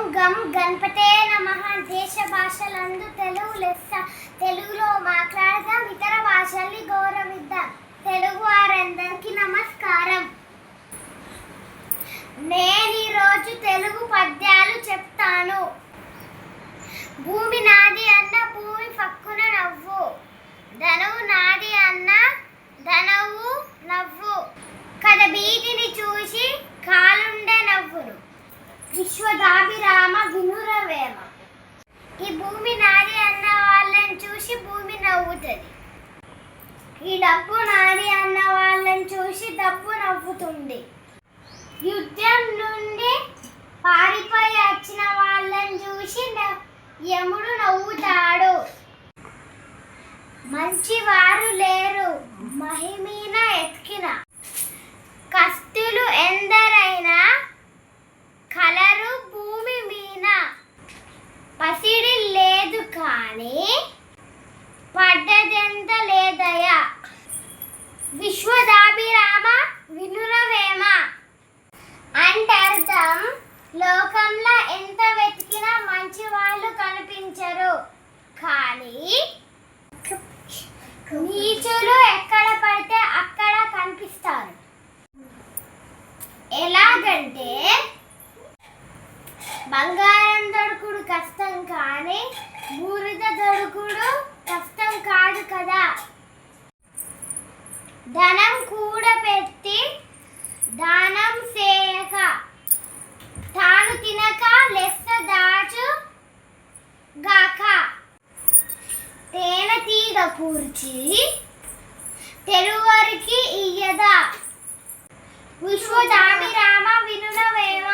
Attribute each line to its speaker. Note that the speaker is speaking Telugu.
Speaker 1: ఓం గం గణపతే నమ. దేశ భాషలందు తెలుగు లెస్స. తెలుగులో మాట్లాడదాం ఇతర భాషల్ని గౌరవిద్దాం. తెలుగు వారందరికీ నమస్కారం. నేను ఈరోజు తెలుగు పద్యాలు చెప్తాను. భూమి నాది అన్న భూమి పక్కున నవ్వు. ధనువు నాది అన్న ధనవు నవ్వు. కథ బీదిని చూసి కాలుండే నవ్వును. విశ్వదాభిరామ వినురవేమ ఈ భూమి నాది అన్న వాళ్ళని చూసి భూమి నవ్వుతుంది. ఈ డబ్బు నాది అన్న వాళ్ళని చూసి డబ్బు నవ్వుతుంది. యుద్ధం నుండి పారిపోయి వచ్చిన వాళ్ళని చూసి యముడు నవ్వుతాడు. మంచివారు లేరు. మహిమీన ఎత్కి కానీ పడ్డదెంత లేదయా? విశ్వదాభిరామ వినురవేమ అంటే అర్థం లోకంలో ఎంత వెతికినా మంచి వాళ్ళు కనిపించరు. కానీ నీచులు ఎక్కడ పడితే అక్కడ కనిపిస్తారు. ఎలాగంటే బంగారం దొడుకుడు కష్టం కానీ బూరిద దొడుకుడు కష్టం కాదు. కదా ధనం కూడబెట్టి దానం చేయక తాను తినక లెస్స దాచు గాక. తేనె తీగ కూర్చి తెలువరికి ఇయ్యదా. విశ్వదాభిరామ వినురవేమ